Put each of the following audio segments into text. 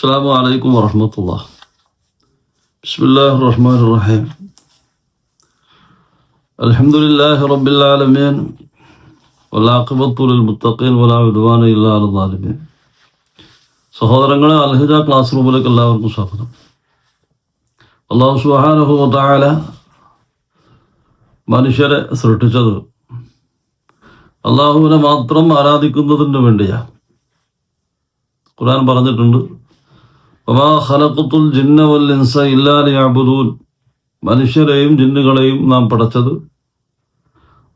السلام عليكم ورحمة الله بسم الله الرحمن الرحيم الحمد لله رب العالمين والعاقبة للمتقين ولا عدوان إلا على الظالمين സഹോദരങ്ങളെ അൽഹിജ ക്ലാസ് റൂമിലേക്ക് എല്ലാവർക്കും സ്വാഗതം അള്ളാഹു സുഹാനഹു താല മനുഷ്യരെ സൃഷ്ടിച്ചത് അള്ളാഹുവിനെ മാത്രം ആരാധിക്കുന്നതിന് വേണ്ടിയാണ് ഖുർആൻ പറഞ്ഞിട്ടുണ്ട് മനുഷ്യരെയും ജിന്നുകളെയും നാം പടച്ചത്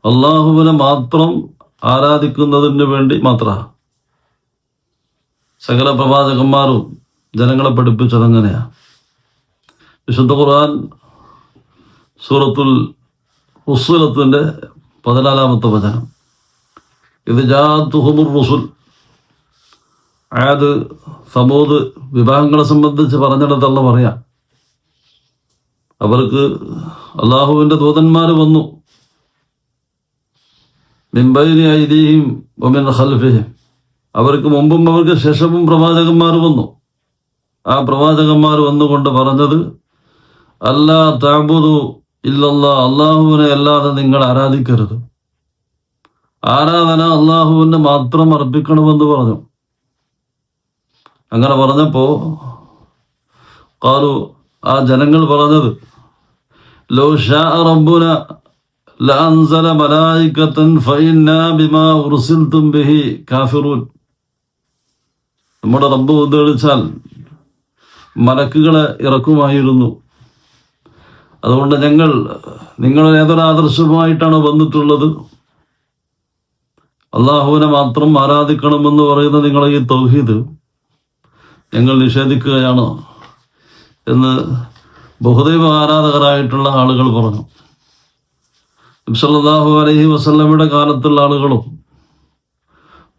അള്ളാഹുവിനെ മാത്രം ആരാധിക്കുന്നതിന് വേണ്ടി മാത്ര സകല പ്രവാചകന്മാരും ജനങ്ങളെ പഠിപ്പിച്ചത് അങ്ങനെയാ. വിശുദ്ധ ഖുർആൻ സൂറത്തുൽ ഉസ്സുലത്തിന്റെ പതിനാലാമത്തെ വചനം. ഇത് ജാത്തുഹുമുർ റുസുൽ ആയത് സമൂത് വിവാഹങ്ങളെ സംബന്ധിച്ച് പറഞ്ഞിടത്തുള്ള പറയാം. അവർക്ക് അള്ളാഹുവിന്റെ ദൂതന്മാർ വന്നു. മിമ്പൈനി ഐതിയും ഒമിൻ ഖൽഫിഹിം. അവർക്ക് മുമ്പും അവർക്ക് ശേഷവും പ്രവാചകന്മാർ വന്നു. ആ പ്രവാചകന്മാർ വന്നുകൊണ്ട് പറഞ്ഞത് അല്ലാ താബുദു ഇല്ലല്ല അള്ളാഹുവിനെ അല്ലാതെ നിങ്ങൾ ആരാധിക്കരുത്. ആരാധന അള്ളാഹുവിന് മാത്രം അർപ്പിക്കണമെന്ന് പറഞ്ഞു. അങ്ങനെ പറഞ്ഞപ്പോ കാലു ആ ജനങ്ങൾ പറഞ്ഞത് ലോ ഷാ ബിമാ ബിഹി കാഫിറൂൻ. നമ്മുടെ റബ്ബ് ഉദ്ദേശിച്ചാൽ മലക്കുകളെ ഇറക്കുമായിരുന്നു. അതുകൊണ്ട് ഞങ്ങൾ നിങ്ങൾ ഏതൊരു ആദർശമായിട്ടാണ് വന്നിട്ടുള്ളത്? അള്ളാഹുവിനെ മാത്രം ആരാധിക്കണമെന്ന് പറയുന്ന നിങ്ങളെ ഈ തൗഹീദ് ഞങ്ങൾ നിഷേധിക്കുകയാണ് എന്ന് ബഹുദൈവ ആരാധകരായിട്ടുള്ള ആളുകൾ പറഞ്ഞു. സല്ലല്ലാഹു അലഹി വസല്ലമയുടെ കാലത്തുള്ള ആളുകളും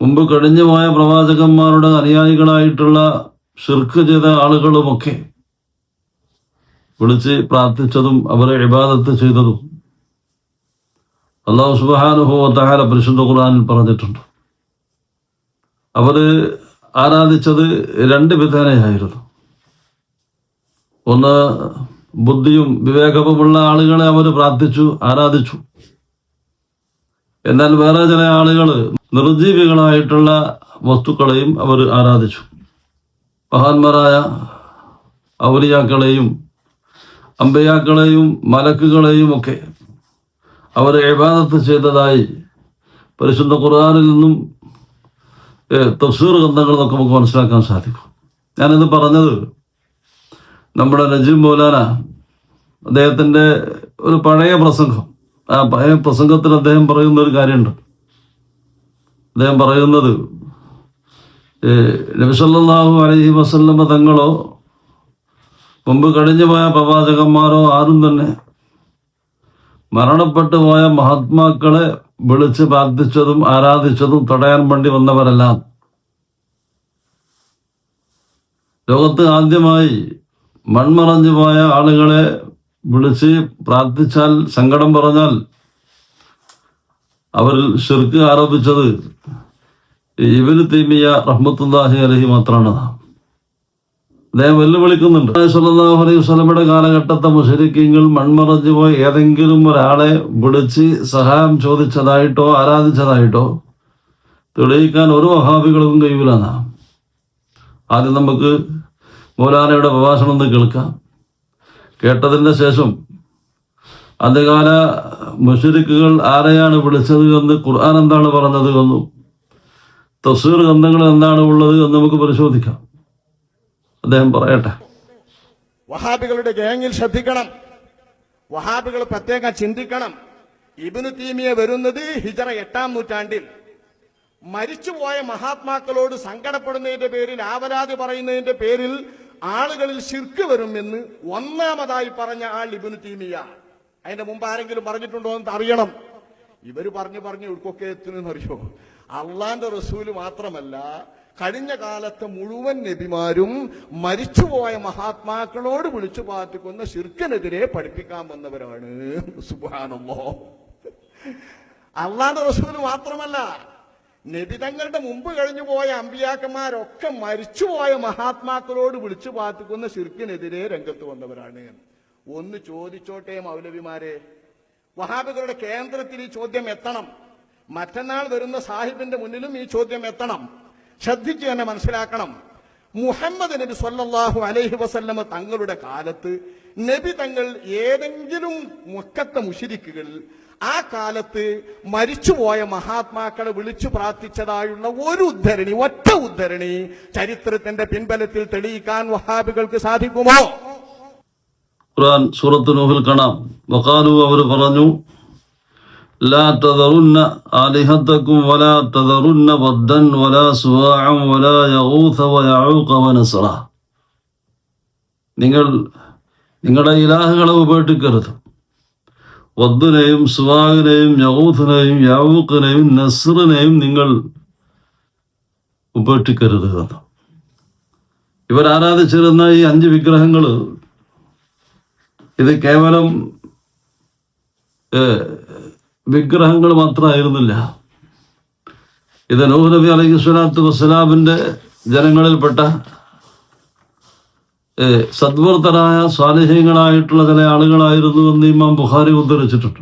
മുമ്പ് കഴിഞ്ഞു പോയ പ്രവാചകന്മാരുടെ അനുയായികളായിട്ടുള്ള ഷിർക്ക് ചെയ്ത ആളുകളുമൊക്കെ വിളിച്ച് പ്രാർത്ഥിച്ചതും അവരെ ഇബാദത്ത് ചെയ്തതും അള്ളാഹു സുബാനുഭവ തഹാല പരിശുദ്ധ ഖുർആനിൽ പറഞ്ഞിട്ടുണ്ട്. അവർ ആരാധിച്ചത് രണ്ട് വിധേനയായിരുന്നു. ഒന്ന് ബുദ്ധിയും വിവേകവുമുള്ള ആളുകളെ അവർ പ്രാർത്ഥിച്ചു ആരാധിച്ചു. എന്നാൽ വേറെ ചില ആളുകൾ നിർജീവികളായിട്ടുള്ള വസ്തുക്കളെയും അവർ ആരാധിച്ചു. മഹാന്മാരായ ഔലിയാക്കളെയും അമ്പയാക്കളെയും മലക്കുകളെയും ഒക്കെ അവർ ഇബാദത്ത് ചെയ്തതായി പരിശുദ്ധ ഖുർആാനിൽ നിന്നും തഫ്സീർ ഗ്രന്ഥങ്ങളിൽ നിന്നൊക്കെ നമുക്ക് മനസ്സിലാക്കാൻ സാധിക്കും. ഞാനിന്ന് പറഞ്ഞത് നമ്മുടെ നജീബ് മൗലാന അദ്ദേഹത്തിന്റെ ഒരു പഴയ പ്രസംഗം. ആ പഴയ പ്രസംഗത്തിൽ അദ്ദേഹം പറയുന്ന ഒരു കാര്യമുണ്ട്. അദ്ദേഹം പറയുന്നത് നബിസല്ലാഹു അലൈഹി വസല്ലമ തങ്ങളോ മുമ്പ് കഴിഞ്ഞു പോയ പ്രവാചകന്മാരോ ആരും തന്നെ മരണപ്പെട്ടു പോയ മഹാത്മാക്കളെ വിളിച്ച് പ്രാർത്ഥിച്ചതും ആരാധിച്ചതും തടയാൻ വേണ്ടി വന്നവരെല്ലാം. ലോകത്ത് ആദ്യമായി മൺമറഞ്ഞു പോയ ആളുകളെ വിളിച്ച് പ്രാർത്ഥിച്ചാൽ സങ്കടം പറഞ്ഞാൽ അവരിൽ ഷിർക്ക് ആരോപിച്ചത് ഇവർ തീമിയ റഹ്മത്തുല്ലാഹി അലഹി മാത്രമാണ് അദ്ദേഹം വെല്ലുവിളിക്കുന്നുണ്ട്. സല്ലല്ലാഹു അലൈഹി വസ്ലമയുടെ കാലഘട്ടത്തെ മുഷരിക്കങ്ങൾ മൺമറഞ്ഞു പോയി ഏതെങ്കിലും ഒരാളെ വിളിച്ച് സഹായം ചോദിച്ചതായിട്ടോ ആരാധിച്ചതായിട്ടോ തെളിയിക്കാൻ ഒരു വഹാബികൾക്കും കഴിയില്ലെന്ന ആദ്യം നമുക്ക് മൗലാനയുടെ പ്രഭാഷണം ഒന്ന് കേൾക്കാം. കേട്ടതിന്റെ ശേഷം അന്ത്യകാല മുഷരിക്കുകൾ ആരെയാണ് വിളിച്ചത് എന്ന് ഖുർആൻ എന്താണ് പറഞ്ഞത് എന്നും തഫ്സീർ ഗ്രന്ഥങ്ങൾ എന്താണ് ഉള്ളത് എന്ന് നമുക്ക് പരിശോധിക്കാം. അദ്ദേഹം പറയട്ടെ. വഹാബികളുടെ ഗാങ്ങിൽ ശ്രദ്ധിക്കണം. വഹാബികൾ പ്രത്യേകം ചിന്തിക്കണം. ഇബിനു തീമിയെ വരുന്നത് ഹിജറ എട്ടാം നൂറ്റാണ്ടിൽ. മരിച്ചുപോയ മഹാത്മാക്കളോട് സങ്കടപ്പെടുന്നതിന്റെ പേരിൽ ആവരാതി പറയുന്നതിന്റെ പേരിൽ ആളുകളിൽ ശിർക്ക് വരുമെന്ന് ഒന്നാമതായി പറഞ്ഞ ആൾ ഇബിനു തീമിയ. അതിന്റെ മുമ്പ് ആരെങ്കിലും പറഞ്ഞിട്ടുണ്ടോ എന്ന് അറിയണം. ഇവർ പറഞ്ഞു പറഞ്ഞു ഇവർക്കൊക്കെ എത്തുന്നറിയോ അള്ളാന്റെ റസൂൽ മാത്രമല്ല കഴിഞ്ഞ കാലത്ത് മുഴുവൻ നബിമാരും മരിച്ചുപോയ മഹാത്മാക്കളോട് വിളിച്ചു പാർട്ടിക്കുന്ന ശിർക്കനെതിരെ പഠിപ്പിക്കാൻ വന്നവരാണ്. സുബാനല്ലോ അള്ളാന്റെ റസൂൽ മാത്രമല്ല നബിതങ്ങളുടെ മുമ്പ് കഴിഞ്ഞു പോയ അമ്പിയാക്കന്മാരൊക്കെ മരിച്ചുപോയ മഹാത്മാക്കളോട് വിളിച്ചു പാർട്ടിക്കുന്ന ശിർക്കിനെതിരെ രംഗത്ത് വന്നവരാണ്. ഒന്ന് ചോദിച്ചോട്ടെ മൗലവിമാരെ. വഹാബികളുടെ കേന്ദ്രത്തിൽ ഈ ചോദ്യം എത്തണം. മറ്റന്നാൾ വരുന്ന സാഹിബിന്റെ മുന്നിലും ഈ ചോദ്യം എത്തണം. ശ്രദ്ധിച്ചു തന്നെ മനസ്സിലാക്കണം. മുഹമ്മദ് നബി സല്ലാഹു അലൈഹി വസല്ലമ തങ്ങളുടെ കാലത്ത് നബി തങ്ങൾ ഏതെങ്കിലും മുക്കത്തെ മുഷിരിക്കുകൾ ആ കാലത്ത് മരിച്ചുപോയ മഹാത്മാക്കളെ വിളിച്ചു പ്രാർത്ഥിച്ചതായുള്ള ഒരു ഉദ്ധരണി ഒറ്റ ഉദ്ധരണി ചരിത്രത്തിന്റെ പിൻബലത്തിൽ തെളിയിക്കാൻ വഹാബികൾക്ക് സാധിക്കുമോ? ഖുർആൻ സൂറത്ത് നൂഹിൽ കാണാം. വഖാലു അവർ പറഞ്ഞു ലാ تذرن آلهتكم ولا تذرن ودا ولا سواعا ولا يغوث ويعوق വനസ്റ നിങ്ങൾ നിങ്ങളുടെ ഇലാഹകളെ ഉപേക്ഷിക്കരുത്. വദ്ദിനെയും സുവാഹിനെയും യഹൂദിനെയും യാവൂക്കിനെയും നസറിനെയും നിങ്ങൾ ഉപേക്ഷിക്കരുത് എന്ന്. ഇവരാരാധിച്ചിരുന്ന ഈ അഞ്ച് വിഗ്രഹങ്ങൾ ഇത് കേവലം വിഗ്രഹങ്ങൾ മാത്രമായിരുന്നില്ല. ഇത് നൂഹ് നബി അലൈഹി സ്വലാത്തു വസ്സലാമിന്റെ ജനങ്ങളിൽപ്പെട്ട സദ്വർത്തരായ സ്വാലിഹ്യങ്ങളായിട്ടുള്ള ചില ആളുകളായിരുന്നു എന്ന് ഇമാം ബുഹാരി ഉദ്ധരിച്ചിട്ടുണ്ട്.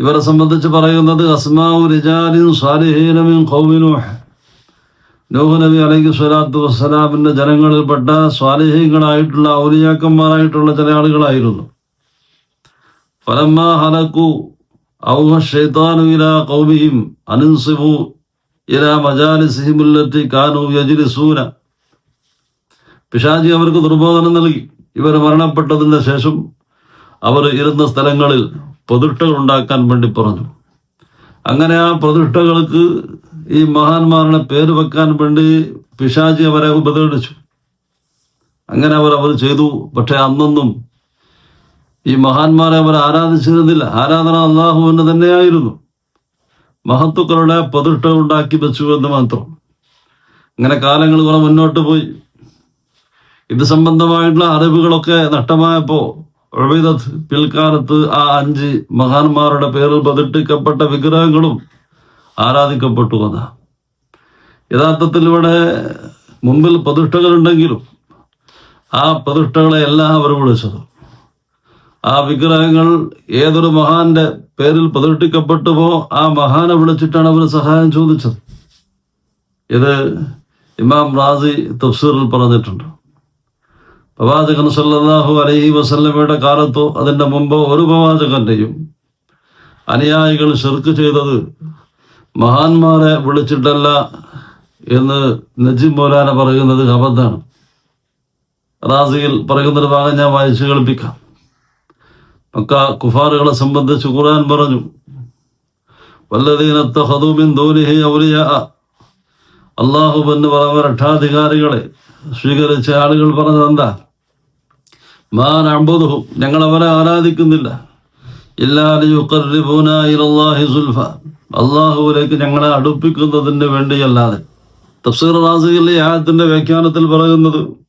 ഇവരെ സംബന്ധിച്ച് പറയുന്നത് അസ്മാഉ റിജാലിൻ നൂഹ്. നബി അലൈഹി സ്വലാത്തു വസ്സലാമിന്റെ ജനങ്ങളിൽപ്പെട്ട സ്വാലിഹ്യങ്ങളായിട്ടുള്ള ഔലിയാക്കന്മാരായിട്ടുള്ള ചില ആളുകളായിരുന്നു. ഫലമ്മ ഹലക്കു ഔഹ ഷൈത്താനു ഇലാ അനിൻസിബു ഇലാ മജാലിസിഹിമുല്ലത്തി കാനു യജ്ലിസൂന പിശാജി അവർക്ക് ദുർബോധനം നൽകി. ഇവർ മരണപ്പെട്ടതിന് ശേഷം അവർ ഇരുന്ന സ്ഥലങ്ങളിൽ പ്രതിഷ്ഠകൾ ഉണ്ടാക്കാൻ വേണ്ടി പറഞ്ഞു. അങ്ങനെ ആ പ്രതിഷ്ഠകൾക്ക് ഈ മഹാന്മാരുടെ പേര് വെക്കാൻ വേണ്ടി പിശാജി അവരെ ഉപദേശിച്ചു. അങ്ങനെ അവർ അവർ ചെയ്തു. പക്ഷെ അന്നൊന്നും ഈ മഹാന്മാരെ അവർ ആരാധിച്ചിരുന്നില്ല. ആരാധന അള്ളാഹുവിന് തന്നെയായിരുന്നു. മഹത്തുക്കളുടെ പ്രതിഷ്ഠ ഉണ്ടാക്കി വെച്ചു എന്ന് മാത്രം. അങ്ങനെ കാലങ്ങൾ കുറെ മുന്നോട്ട് പോയി. ഇത് സംബന്ധമായിട്ടുള്ള അറിവുകളൊക്കെ നഷ്ടമായപ്പോ പിൽക്കാലത്ത് ആ അഞ്ച് മഹാന്മാരുടെ പേരിൽ പ്രതിഷ്ഠിക്കപ്പെട്ട വിഗ്രഹങ്ങളും ആരാധിക്കപ്പെട്ടു അതാ യഥാർത്ഥത്തിൽ ഇവിടെ മുമ്പിൽ പ്രതിഷ്ഠകളുണ്ടെങ്കിലും ആ പ്രതിഷ്ഠകളെ എല്ലാം അവർ വിളിച്ചത്. ആ വിഗ്രഹങ്ങൾ ഏതൊരു മഹാന്റെ പേരിൽ പ്രതിഷ്ഠിക്കപ്പെട്ടുവോ ആ മഹാനെ വിളിച്ചിട്ടാണ് അവർ സഹായം ചോദിച്ചത്. ഇത് ഇമാം റാസി തഫ്സീറിൽ പറഞ്ഞിട്ടുണ്ട്. പ്രവാചകൻ സല്ലാഹു അലൈഹി വസല്ലമയുടെ കാലത്തോ അതിന്റെ മുമ്പോ ഒരു പ്രവാചകന്റെയും അനുയായികൾ ശിർക്ക് ചെയ്തത് മഹാന്മാരെ വിളിച്ചിട്ടല്ല എന്ന് നജീബ് മൗലാന പറയുന്നത് അബദ്ധാണ് റാസിയിൽ പറയുന്നൊരു ഭാഗം ഞാൻ വായിച്ചു കേൾപ്പിക്കാം. മക്ക കുഫാറുകളെ സംബന്ധിച്ച് ഖുർആൻ പറഞ്ഞു. വല്ലതീനത്ത ഹദൂമിൻ ദൂരിഹി ഔലിയ. അള്ളാഹു എന്ന് പറഞ്ഞ രക്ഷാധികാരികളെ സ്വീകരിച്ച ആളുകൾ പറഞ്ഞത് എന്താ? മാൻ അമ്പതുഹും ഞങ്ങൾ അവരെ ആരാധിക്കുന്നില്ല. ഇലല്ലാഹി സുൽഫ. അള്ളാഹുവിലേക്ക് ഞങ്ങളെ അടുപ്പിക്കുന്നതിന് വേണ്ടിയല്ലാതെ. തഫ്സീർ റാസിയിലെ ആയത്തിന്റെ വ്യാഖ്യാനത്തിൽ പറയുന്നത്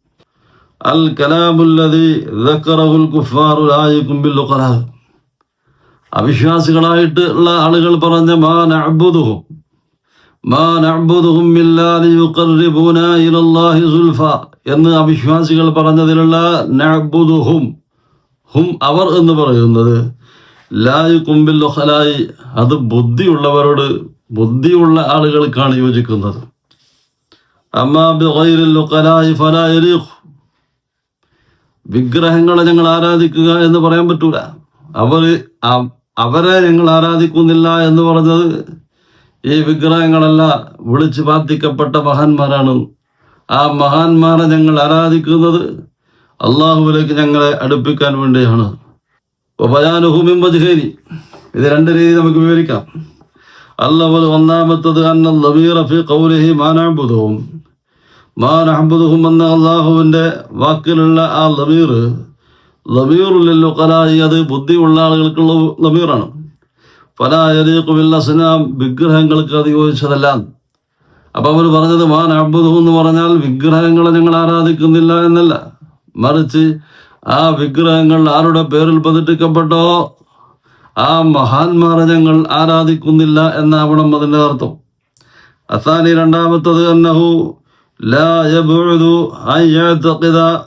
അവിശ്വാസികളായിട്ട് ഉള്ള ആളുകൾ പറഞ്ഞ മാ മാ എന്ന് അവിശ്വാസികൾ പറഞ്ഞതിലുള്ള ഹും അവർ എന്ന് പറയുന്നത് ലായു കുമ്പിൽ അത് ബുദ്ധിയുള്ളവരോട് ബുദ്ധിയുള്ള ആളുകൾക്കാണ് യോജിക്കുന്നത്. അമ്മാ ബിഗൈറിൽ ഉഖലായി ഫലാ യലീഖു വിഗ്രഹങ്ങളെ ഞങ്ങൾ ആരാധിക്കുക എന്ന് പറയാൻ പറ്റൂല. അവർ അവരെ ഞങ്ങൾ ആരാധിക്കുന്നില്ല എന്ന് പറഞ്ഞത് ഈ വിഗ്രഹങ്ങളല്ല. വിളിച്ച് പ്രാർത്ഥിക്കപ്പെട്ട മഹാന്മാരാണ്. ആ മഹാന്മാരെ ഞങ്ങൾ ആരാധിക്കുന്നത് അള്ളാഹുവിലേക്ക് ഞങ്ങളെ അടുപ്പിക്കാൻ വേണ്ടിയാണ്. ഉപയാനുഹൂമിൻ വജ്ഹേനി. ഇത് രണ്ട് രീതി നമുക്ക് വിവരിക്കാം. അല്ലവൽ ഒന്നാമത്തത് അന്ന ലബീറ ഫി ഖൗലിഹി മാനാബുദവും മാനഹബുദുഹും എന്ന അള്ളാഹുവിന്റെ വാക്കിലുള്ള ആ ലബീർ കലായി അത് ബുദ്ധിയുള്ള ആളുകൾക്കുള്ള ലബീറാണ് പല അരീക്കുമില്ല അസ്നാം വിഗ്രഹങ്ങൾക്ക് അത് യോജിച്ചതല്ല അപ്പം അവർ പറഞ്ഞത് മാൻ അബുദു എന്ന് പറഞ്ഞാൽ വിഗ്രഹങ്ങളെ ഞങ്ങൾ ആരാധിക്കുന്നില്ല എന്നല്ല. മറിച്ച് ആ വിഗ്രഹങ്ങൾ ആരുടെ പേരിൽ പതിട്ടിക്കപ്പെട്ടോ ആ മഹാന്മാരെ ഞങ്ങൾ ആരാധിക്കുന്നില്ല എന്നാവണം അതിന്റെ അർത്ഥം. അസാനി രണ്ടാമത്തത് അന്നഹു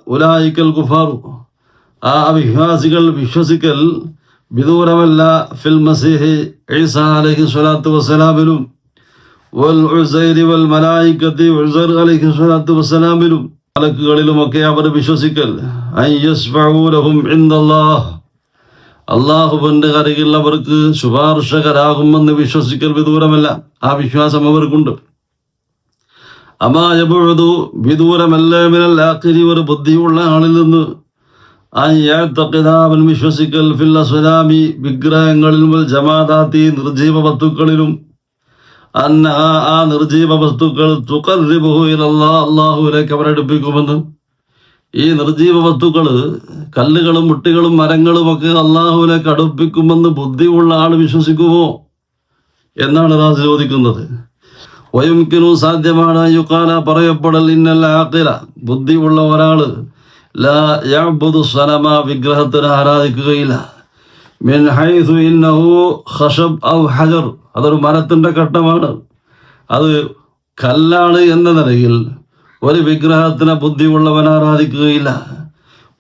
ഉലൈക്കൽ കുഫാറു ആ അവിശ്വാസികൾ വിശ്വസിക്കൽ വിദൂരമല്ല ഫിൽ മസീഹി ഈസ അലൈഹി സ്വലാത്തു വസ്സലാമിലും വൽ മലായിക്കത്തി അലൈഹി സ്വലാത്തു വസ്സലാമിലും മലക്കുകളിലുമൊക്കെ അവർ വിശ്വസിക്കൽ. അള്ളാഹുവിന്റെ അരികിൽ അവർക്ക് ശുപാർശകരാകുമെന്ന് വിശ്വസിക്കൽ വിദൂരമല്ല. ആ വിശ്വാസം അവർക്കുണ്ട്. അമായബുഴതു വിദൂരമല്ല മിനൽ ആഖിരി ഒരു ബുദ്ധിയുള്ള ആളിൽ നിന്ന്. അവൻ വിശ്വസിക്കൽ ഫിൽ അസ്വലാമി വിഗ്രഹങ്ങളിലും ജമാതാത്തി നിർജീവ വസ്തുക്കളിലും. അന്ന ആ- നിർജീവ വസ്തുക്കൾ തുക്കറിബുഹു ഇലല്ലാ അള്ളാഹുവിലേക്ക് അവരടുപ്പിക്കുമെന്ന് ഈ നിർജീവ വസ്തുക്കൾ കല്ലുകളും മുട്ടികളും മരങ്ങളും ഒക്കെ അള്ളാഹുവിലേക്ക് അടുപ്പിക്കുമെന്ന് ബുദ്ധിയുള്ള ആൾ വിശ്വസിക്കുമോ? എന്നാണ് റാസ് ചോദിക്കുന്നത്. വയുമിക്കനു സാധ്യമാണ് യുക്കാല പറയപ്പെടൽ ഇന്നല്ല ആക്കില ബുദ്ധിയുള്ള ഒരാൾ ലാ വിഗ്രഹത്തിന് ആരാധിക്കുകയില്ല. മിൻ ഹൈസു ഇന്നഹു ഖഷബ് ഔ ഹജർ. അതൊരു മരത്തിന്റെ ഘട്ടമാണ്. അത് കല്ലാണ് എന്ന നിലയിൽ ഒരു വിഗ്രഹത്തിനെ ബുദ്ധിയുള്ളവൻ ആരാധിക്കുകയില്ല.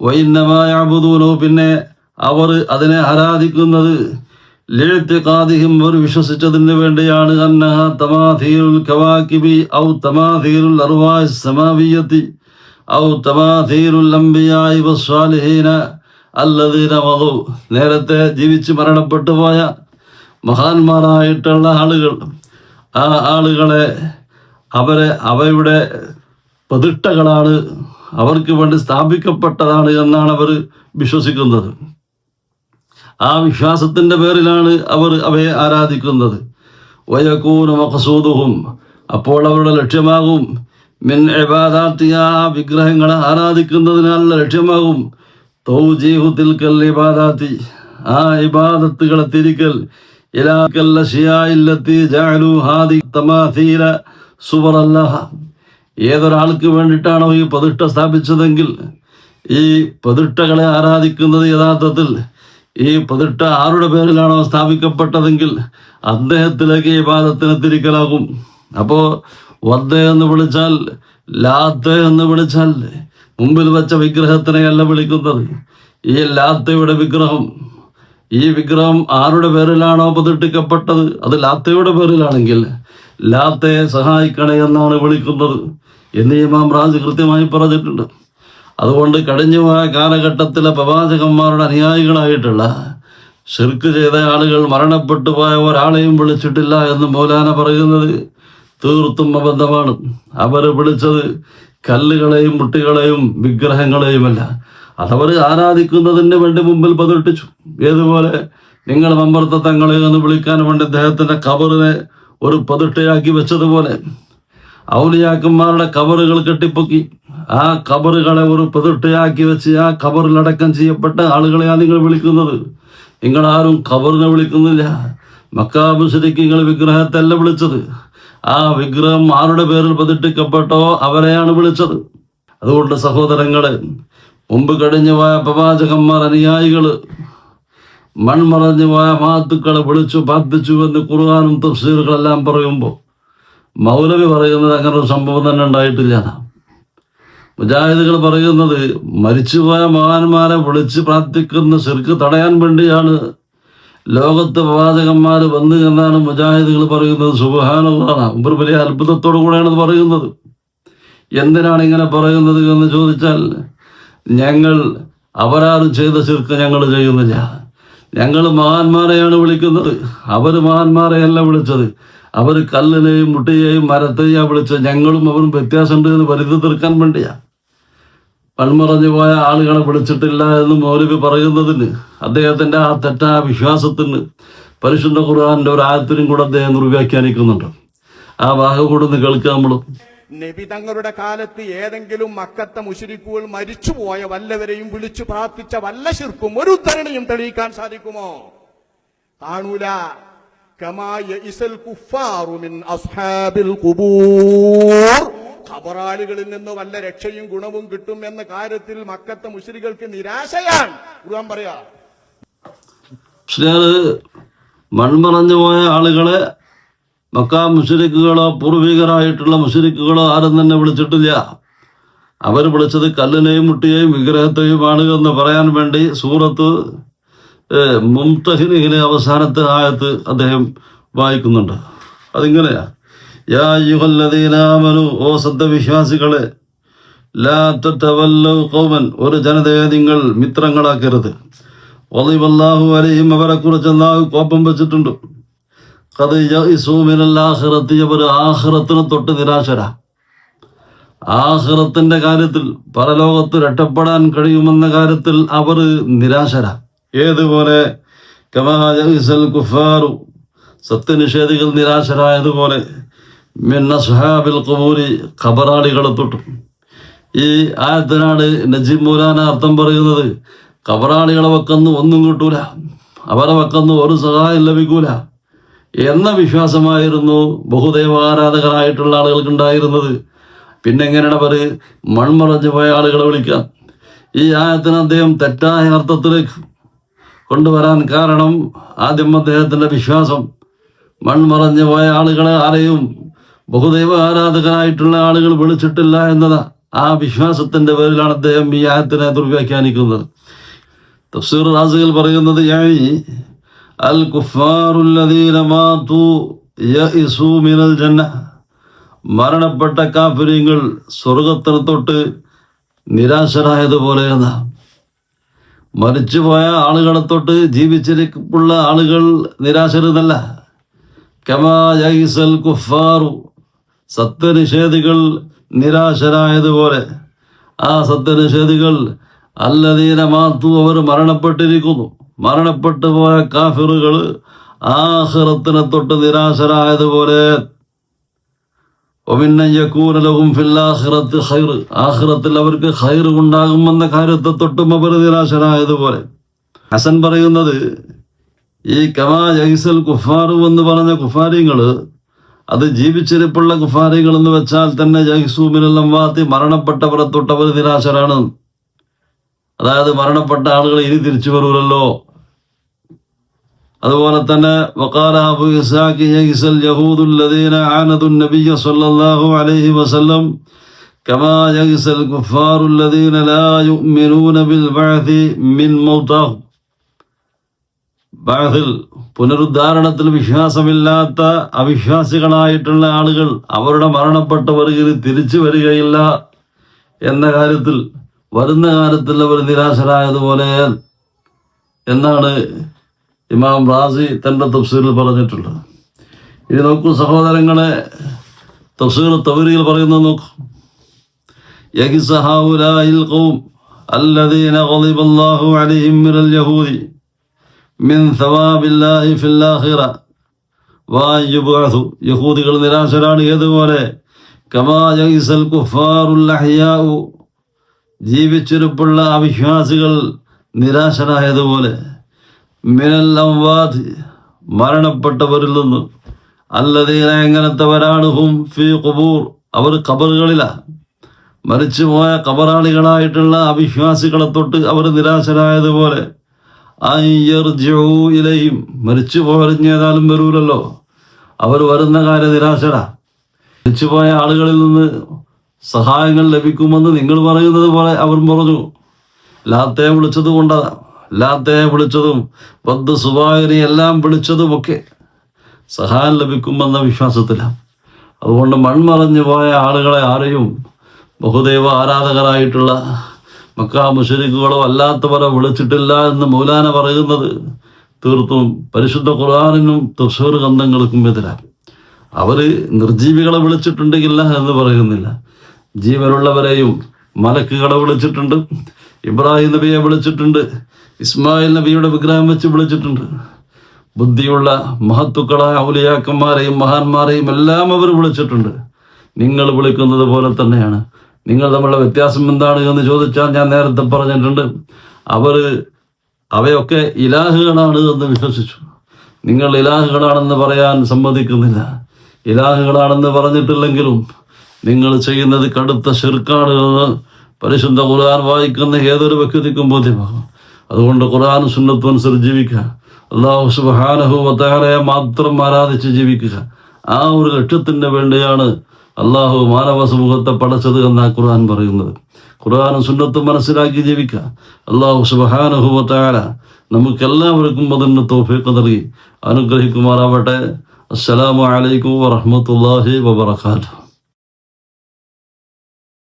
വൈന്നമായാബുദൂനോ പിന്നെ അവർ അതിനെ ആരാധിക്കുന്നത് ലിഴ്ത്തിഖാദിഹിം അവർ വിശ്വസിച്ചതിന് വേണ്ടിയാണ് അന്നഹ തമാധീരുൽ കവാക്കിബി ഔ തമാധീരുൽ അറുവായ് സമാവിയത്തി ഔ തമാധീരുൽ അംബിയായി വസ്വാലിഹീന അല്ലതീന മധു നേരത്തെ ജീവിച്ച് മരണപ്പെട്ടു പോയ മഹാന്മാരായിട്ടുള്ള ആളുകൾ ആ ആളുകളെ അവരെ അവയുടെ പ്രതിഷ്ഠകളാണ് അവർക്ക് വേണ്ടി സ്ഥാപിക്കപ്പെട്ടതാണ് എന്നാണ് അവർ വിശ്വസിക്കുന്നത്. ആ വിശ്വാസത്തിന്റെ പേരിലാണ് അവർ അവയെ ആരാധിക്കുന്നത്. വയക്കൂന മഖസൂദുഹും അപ്പോൾ അവരുടെ ലക്ഷ്യമാകും. മിൻ എബാദാത്തി ആ വിഗ്രഹങ്ങളെ ആരാധിക്കുന്നതിനാലുള്ള ലക്ഷ്യമാകും. തൗജീഹു തിൽക്കൽ ഇബാദാത്തി ആ ഇബാദത്തുകളെ തിരിക്കൽ. ഏതൊരാൾക്ക് വേണ്ടിയിട്ടാണോ ഈ പ്രതിഷ്ഠ സ്ഥാപിച്ചതെങ്കിൽ ഈ പ്രതിഷ്ഠകളെ ആരാധിക്കുന്നത് യഥാർത്ഥത്തിൽ ഈ പതിട്ട ആരുടെ പേരിലാണോ സ്ഥാപിക്കപ്പെട്ടതെങ്കിൽ അദ്ദേഹത്തിലേക്ക് ഈ പാദത്തിന് തിരിക്കലാകും. അപ്പോ വദ്ദ എന്ന് വിളിച്ചാൽ ലാത്ത എന്ന് വിളിച്ചാൽ മുമ്പിൽ വെച്ച വിഗ്രഹത്തിനെയല്ല വിളിക്കുന്നത്. ഈ ലാത്തയുടെ വിഗ്രഹം ഈ വിഗ്രഹം ആരുടെ പേരിലാണോ പതിട്ടിക്കപ്പെട്ടത്? അത് ലാത്തയുടെ പേരിലാണെങ്കിൽ ലാത്തയെ സഹായിക്കണേ എന്നാണ് വിളിക്കുന്നത്. എന്ന് ഇമാം റാജ് കൃത്യമായി പറഞ്ഞിട്ടുണ്ട്. അതുകൊണ്ട് കഴിഞ്ഞുപോയ കാലഘട്ടത്തിലെ പ്രവാചകന്മാരുടെ അനുയായികളായിട്ടുള്ള ഷിർക്ക് ചെയ്ത ആളുകൾ മരണപ്പെട്ടു പോയ ഒരാളെയും വിളിച്ചിട്ടില്ല എന്ന് മൗലാന പറയുന്നത് തീർത്തും അബദ്ധമാണ്. അവർ വിളിച്ചത് കല്ലുകളെയും മുട്ടികളെയും വിഗ്രഹങ്ങളെയുമല്ല. അതവർ ആരാധിക്കുന്നതിന് വേണ്ടി മുമ്പിൽ പതിട്ടിച്ചു. ഏതുപോലെ നിങ്ങൾ മമ്പർത്ത തങ്ങളെ എന്ന് വിളിക്കാൻ വേണ്ടി അദ്ദേഹത്തിന്റെ കബറിനെ ഒരു പതിട്ടയാക്കി വെച്ചതുപോലെ ഔലിയാക്കന്മാരുടെ കബറുകൾ കെട്ടിപ്പൊക്കി. ആ കബറുകളെ ഒരു പ്രതിട്ടയാക്കി വെച്ച് ആ കബറിലടക്കം ചെയ്യപ്പെട്ട ആളുകളെയാണ് നിങ്ങൾ വിളിക്കുന്നത്. നിങ്ങൾ ആരും കബറിനെ വിളിക്കുന്നില്ല. നിങ്ങൾ വിഗ്രഹത്തെല്ലാം വിളിച്ചത്. ആ വിഗ്രഹം ആരുടെ പേരിൽ പ്രതിട്ടിക്കപ്പെട്ടോ അവരെയാണ് വിളിച്ചത്. അതുകൊണ്ട് സഹോദരങ്ങളെ മുമ്പ് കഴിഞ്ഞു പോയ പ്രവാചകന്മാർ അനുയായികൾ മൺമറഞ്ഞു പോയ മാത്തുക്കളെ വിളിച്ചു പ്രാർത്ഥിച്ചു എന്ന് കുറുവാനും തഫ്സീറുകളെല്ലാം പറയുമ്പോൾ മൗലവി പറയുന്നത് അങ്ങനെ ഒരു സംഭവം തന്നെ ഉണ്ടായിട്ടില്ല. മുജാഹിദുകൾ പറയുന്നത് മരിച്ചുപോയ മഹാന്മാരെ വിളിച്ച് പ്രാർത്ഥിക്കുന്ന ശിർക്ക് തടയാൻ വേണ്ടിയാണ്. ലോകത്ത് പ്രവാചകന്മാർ വന്നു എന്നാണ് മുജാഹിദുകൾ പറയുന്നത്. സുബഹാനുള്ളതാണ് ഉമ്പർ വലിയ അത്ഭുതത്തോടു കൂടെയാണ് പറയുന്നത്. എന്തിനാണ് ഇങ്ങനെ പറയുന്നത് എന്ന് ചോദിച്ചാൽ ഞങ്ങൾ അവരാരും ചെയ്ത ശിർക്ക് ഞങ്ങൾ ചെയ്യുന്നില്ല. ഞങ്ങൾ മഹാന്മാരെയാണ് വിളിക്കുന്നത്. അവർ മഹാന്മാരെയല്ല വിളിച്ചത്. അവർ കല്ലിനെയും മുട്ടയെയും മരത്തെയും വിളിച്ചത് ഞങ്ങളും അവരും വ്യത്യാസമുണ്ട് എന്ന് വരുത്തി തീർക്കാൻ വേണ്ടിയാ. പൺമറഞ്ഞു പോയ ആളുകളെ വിളിച്ചിട്ടില്ല എന്ന് മൗലവി പറയുന്നതിന് അദ്ദേഹത്തിന്റെ ആ തെറ്റായ വിശ്വാസത്തിന് പരിശുദ്ധ ഖുർആാന്റെ ഒരു ആയത്തിനും കൂടെ അദ്ദേഹം നിർവ്യാഖ്യാനിക്കുന്നുണ്ട്. ആ ഭാഗം കൂടെ ഒന്ന് കേൾക്കുക നമ്മൾ നബി തങ്ങളുടെ കാലത്ത് ഏതെങ്കിലും മക്കത്തെ മുശരിക്കുകൾ മരിച്ചുപോയ വല്ലവരെയും വിളിച്ചു പ്രാർത്ഥിച്ച വല്ല ശിർക്കും ഒരു ഉദ്ധരണിയും തെളിയിക്കാൻ സാധിക്കുമോ? കാണൂല. കമാ يئس الكفار മിൻ അസ്ഹാബിൽ القبور. ഖബറാളികളിൽ നിന്ന് വല്ല രക്ഷയും ഗുണവും കിട്ടും എന്ന കാര്യത്തിൽ മക്കത്തെ മുശരികൾക്ക് നിരാശയാണ്. ഖുർആൻ പറയാ അത് മൺമറഞ്ഞു പോയ ആളുകളെ മക്ക മുഷരിക്കുകളോ പൂർവികരായിട്ടുള്ള മുഷരിക്കുകളോ ആരും തന്നെ വിളിച്ചിട്ടില്ല. അവർ വിളിച്ചത് കല്ലിനെയും മുട്ടിയെയും വിഗ്രഹത്തെയുമാണ് എന്ന് പറയാൻ വേണ്ടി സൂറത്ത് മുംതഹിനിലെ അവസാനത്തെ ആയത്ത് അദ്ദേഹം വായിക്കുന്നുണ്ട്. അതിങ്ങനെയാ. യാ യുഹല്ലദീനാമനു ഓ സത്യവിശ്വാസികളെ ലാ കോമൻ ഒരു ജനതയെ നിങ്ങൾ മിത്രങ്ങളാക്കരുത്. വലിവല്ലാഹു അലൈഹിം അവരെ കുറിച്ച് അല്ലാഹു കോപ്പം വെച്ചിട്ടുണ്ട്. കഥ ഇസൂമിനല്ലാഹിറത്തി അവർ ആഹ്റത്തിന് തൊട്ട് നിരാശര. ആഹ്റത്തിന്റെ കാര്യത്തിൽ പരലോകത്ത് രക്ഷപ്പെടാൻ കഴിയുമെന്ന കാര്യത്തിൽ അവർ നിരാശരാ. ഏതുപോലെ കമാ യഇസൽ കുഫാറു സത്യനിഷേധികൾ നിരാശരായതുപോലെ മിൻ അസ്ഹാബിൽ ഖബൂരി ഖബറാളികളെ തൊട്ടു. ഈ ആയത്തിനാണ് നജീബ് മൗലാന അർത്ഥം പറയുന്നത് ഖബറാളികളെ വക്കന്ന് ഒന്നും കിട്ടൂല അവരെ വക്കന്ന് ഒരു സഹായം ലഭിക്കൂല എന്ന വിശ്വാസമായിരുന്നു ബഹുദൈവ ആരാധകരായിട്ടുള്ള ആളുകൾക്ക് ഉണ്ടായിരുന്നത് പിന്നെ എങ്ങനെയാണ് അവർ മൺമറഞ്ഞു പോയ ആളുകളെ വിളിക്കാം ഈ ആയത്തിന് അദ്ദേഹം തെറ്റായ അർത്ഥത്തിലേക്ക് കൊണ്ടുവരാൻ കാരണം ആദ്യം അദ്ദേഹത്തിന്റെ വിശ്വാസം. മൺമറഞ്ഞു പോയ ആളുകളെ ആരെയും ബഹുദൈവ ആരാധകരായിട്ടുള്ള ആളുകൾ വിളിച്ചിട്ടില്ല എന്നതാ ആ വിശ്വാസത്തിന്റെ പേരിലാണ് അദ്ദേഹം ഈ ആയത്തിനെ ദുർവ്യാഖ്യാനിക്കുന്നത്. തഫ്സീർ റാസുകൾ പറയുന്നത് യാനി അൽ കുഫാറുല്ലദീന മാതു യഇസു മിനൽ ജന്ന മരണപ്പെട്ട കാഫര്യങ്ങൾ സ്വർഗത്തിന് തൊട്ട് നിരാശരായതുപോലെ എന്നാ മരിച്ചുപോയ ആളുകളെ തൊട്ട് ജീവിച്ചിരിപ്പുള്ള ആളുകൾ നിരാശരുതല്ല. കമാ യൈസൽ കുഫാറു. സത്യനിഷേധികൾ നിരാശരായതുപോലെ. ആ സത്യനിഷേധികൾ അല്ലതീന മാത്തു അവർ മരണപ്പെട്ടിരിക്കുന്നു. മരണപ്പെട്ടു പോയ കാഫിറുകൾ ആഹ്റത്തിനെ തൊട്ട് നിരാശരായതുപോലെ ആഖിറത്തിൽ അവർക്ക് ഖൈർ ഉണ്ടാകുമെന്ന കാര്യത്തെ തൊട്ടും അവർ നിരാശരായതുപോലെ ഹസൻ പറയുന്നത് ഈ കമാ ജൈസൽ കുഫാറു എന്ന് പറഞ്ഞ കുഫാരിങ്ങൾ അത് ജീവിച്ചിരിപ്പുള്ള കുഫാരികൾ എന്ന് വെച്ചാൽ തന്നെ ജൈസൂമിനെല്ലാം വാത്തി മരണപ്പെട്ടവരെ തൊട്ടവർ നിരാശരാണ് അതായത് മരണപ്പെട്ട ആളുകൾ ഇനി തിരിച്ചു വരൂലല്ലോ. അതുപോലെ തന്നെ വഖാല അബു ഇസാഖ് യൈസൽ യഹൂദുൽ ലദീന ആനദു നബിയ സല്ലല്ലാഹു അലൈഹി വസല്ലം كما يئس الكفار الذين لا يؤمنون بالبعث من موتاهم ബാഹിൽ പുനരുദ്ധാരണത്തിൽ വിശ്വാസമില്ലാത്ത അവിശ്വാസികളായിട്ടുള്ള ആളുകൾ അവരുടെ മരണപ്പെട്ടവർ ഇനി തിരിച്ചു വരികയില്ല എന്ന കാര്യത്തിൽ വരുന്ന കാലത്തിൽ അവർ നിരാശരായതുപോലെ എന്നാണ് ഇമാം റാസി തന്റെ തഫ്സീറിൽ പറഞ്ഞിട്ടുള്ളത് ഇനി നോക്കൂ സഹോദരങ്ങളെ തഫ്സീർ തവരിയിൽ പറയുന്നത് നോക്കൂ يجز هؤلاء القوم الذين غضب الله عليهم من اليهود من ثواب الله في الآخرة وأن يبعثوا യഹൂദികൾ നിരാശരാണ് ഏതുപോലെ കമാ യൈസൽ കുഫാറുൽ അഹ്യാഉ ജീവിച്ചിരിപ്പുള്ള അവിശ്വാസികൾ നിരാശരായതുപോലെ മിനൽ അംവാദ് മരണപ്പെട്ടവരിൽ നിന്ന് അല്ലതീന എങ്ങനത്തെവരാണ് ഹും ഫി കുബൂർ അവർ കബറുകളിലാ മരിച്ചുപോയ കബറാളികളായിട്ടുള്ള അവിശ്വാസികളെ തൊട്ട് അവർ നിരാശരായതുപോലെ. ഇലയും മരിച്ചു പോരഞ്ഞേതാലും വരൂലല്ലോ. അവർ വരുന്ന കാര്യം നിരാശരാ. മരിച്ചുപോയ ആളുകളിൽ നിന്ന് സഹായങ്ങൾ ലഭിക്കുമെന്ന് നിങ്ങൾ പറയുന്നത് പോലെ അവർ പറഞ്ഞു. ലാത്തയെ വിളിച്ചത് കൊണ്ടതാ ലാത്തയെ വിളിച്ചതും പത്ത് സുബാഹിനെ എല്ലാം വിളിച്ചതുമൊക്കെ സഹായം ലഭിക്കുമെന്ന വിശ്വാസത്തിലാണ്. അതുകൊണ്ട് മൺമറഞ്ഞു പോയ ആളുകളെ ആരെയും ബഹുദൈവ ആരാധകരായിട്ടുള്ള മക്കാ മുഷരിക്കുകളോ അല്ലാത്തവരെ വിളിച്ചിട്ടില്ല എന്ന് മൗലാന പറയുന്നത് തീർത്തും പരിശുദ്ധ ഖുർആാനിനും തൃശ്ശൂർ ഗന്ധങ്ങൾക്കും എതിരാണ്. അവർ നിർജീവികളെ വിളിച്ചിട്ടുണ്ടെങ്കില്ല എന്ന് പറയുന്നില്ല. ജീവനുള്ളവരെയും മലക്കുകളെ വിളിച്ചിട്ടുണ്ട് ഇബ്രാഹിം നബിയെ വിളിച്ചിട്ടുണ്ട് ഇസ്മായിൽ നബിയുടെ വിഗ്രഹം വെച്ച് വിളിച്ചിട്ടുണ്ട്. ബുദ്ധിയുള്ള മഹത്തുക്കളായ ഔലിയാക്കന്മാരെയും മഹാന്മാരെയും എല്ലാം അവർ വിളിച്ചിട്ടുണ്ട്. നിങ്ങൾ വിളിക്കുന്നത് പോലെ തന്നെയാണ്. നിങ്ങൾ തമ്മിലുള്ള വ്യത്യാസം എന്താണ് എന്ന് ചോദിച്ചാൽ ഞാൻ നേരത്തെ പറഞ്ഞിട്ടുണ്ട്. അവർ അവയൊക്കെ ഇലാഹുകളാണ് എന്ന് വിശ്വസിച്ചു. നിങ്ങൾ ഇലാഹുകളാണെന്ന് പറയാൻ സമ്മതിക്കുന്നില്ല. ഇലാഹുകളാണെന്ന് പറഞ്ഞിട്ടില്ലെങ്കിലും നിങ്ങൾ ചെയ്യുന്നത് കടുത്ത ഷിർക്കാണ് എന്ന് പരിശുദ്ധ ഖുർആൻ വായിക്കുന്ന ഏതൊരു വ്യക്തിക്കും ബോധ്യമാകും. അതുകൊണ്ട് ഖുർആൻ സുന്നത്തും അനുസരിച്ച് ജീവിക്കുക. അള്ളാഹു സുബാനഹുവത്താലയെ മാത്രം ആരാധിച്ച് ജീവിക്കുക. ആ ഒരു ലക്ഷ്യത്തിന് വേണ്ടിയാണ് അള്ളാഹു മാനവ സമൂഹത്തെ പടച്ചത് എന്നാ ഖുർആൻ പറയുന്നത്. ഖുർആാനും സുന്നത്തും മനസ്സിലാക്കി ജീവിക്കുക. അള്ളാഹു സുബാനഹുവത്താല നമുക്കെല്ലാവർക്കും അതിന് തോഫീക്ക് നൽകി. അനുഗ്രഹിക്കുമാറാവട്ടെ. അസ്സലാമു അലൈക്കും വറഹ്മത്തുള്ളാഹി വബറകാതുഹു.